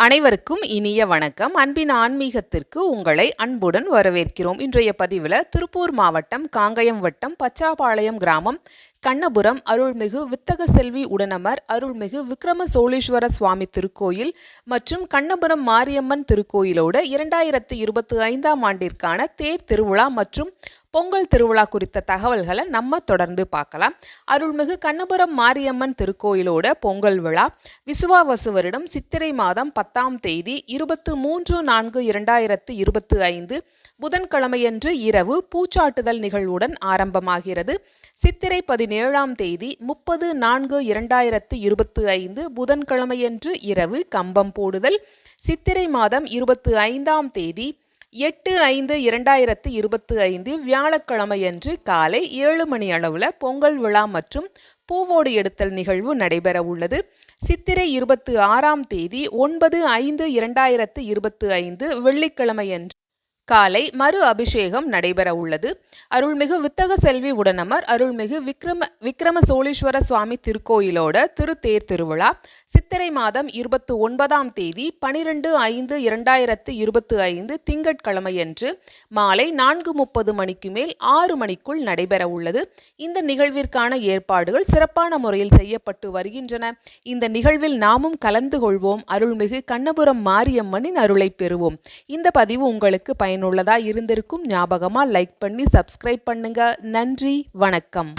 அனைவருக்கும் இனிய வணக்கம். அன்பின் ஆன்மீகத்திற்கு உங்களை அன்புடன் வரவேற்கிறோம். இன்றைய பதிவில் திருப்பூர் மாவட்டம் காங்கயம் வட்டம் பச்சாபாளையம் கிராமம் கண்ணபுரம் அருள்மிகு வித்தக செல்வி உடனமர் அருள்மிகு விக்ரம சோழீஸ்வர சுவாமி திருக்கோயில் மற்றும் கண்ணபுரம் மாரியம்மன் திருக்கோயிலோட இரண்டாயிரத்து இருபத்தி ஐந்தாம் ஆண்டிற்கான தேர் திருவிழா மற்றும் பொங்கல் திருவிழா குறித்த தகவல்களை நம்ம தொடர்ந்து பார்க்கலாம். அருள்மிகு கண்ணபுரம் மாரியம்மன் திருக்கோயிலோட பொங்கல் விழா விசுவாவசு வருடம் சித்திரை மாதம் பத்தாம் தேதி இருபத்து மூன்று நான்கு இரண்டாயிரத்து இருபத்து ஐந்து புதன்கிழமையன்று இரவு பூச்சாட்டுதல் நிகழ்வுடன் ஆரம்பமாகிறது. சித்திரை பதினேழாம் தேதி முப்பது நான்கு இரண்டாயிரத்து இருபத்து ஐந்து புதன்கிழமையன்று இரவு கம்பம் போடுதல். சித்திரை மாதம் இருபத்து ஐந்தாம் தேதி எட்டு ஐந்து இரண்டாயிரத்து இருபத்து ஐந்து வியாழக்கிழமையன்று காலை ஏழு மணி அளவில் பொங்கல் விழா மற்றும் பூவோடு எடுத்தல் நிகழ்வு நடைபெற உள்ளது. சித்திரை இருபத்து ஆறாம் தேதி ஒன்பது ஐந்து இரண்டாயிரத்து இருபத்து ஐந்து வெள்ளிக்கிழமையன்று காலை மறு அபிஷேகம் நடைபெற உள்ளது. அருள்மிகு வித்தக செல்வி உடனமர் அருள்மிகு விக்ரம விக்ரம சோழீஸ்வர சுவாமி திருக்கோயிலோட திருத்தேர் திருவிழா சித்திரை மாதம் இருபத்தி ஒன்பதாம் தேதி பனிரெண்டு ஐந்து இரண்டாயிரத்து இருபத்தி ஐந்து திங்கட்கிழமையன்று மாலை நான்கு முப்பது மணிக்கு மேல் ஆறு மணிக்குள் நடைபெற உள்ளது. இந்த நிகழ்விற்கான ஏற்பாடுகள் சிறப்பான முறையில் செய்யப்பட்டு வருகின்றன. இந்த நிகழ்வில் நாமும் கலந்து கொள்வோம். அருள்மிகு கண்ணபுரம் மாரியம்மனின் அருளை பெறுவோம். இந்த பதிவு உங்களுக்கு பயன் பயனுள்ளதாக இருந்திருக்கும் ஞாபகமாக லைக் பண்ணி சப்ஸ்கிரைப் பண்ணுங்க. நன்றி வணக்கம்.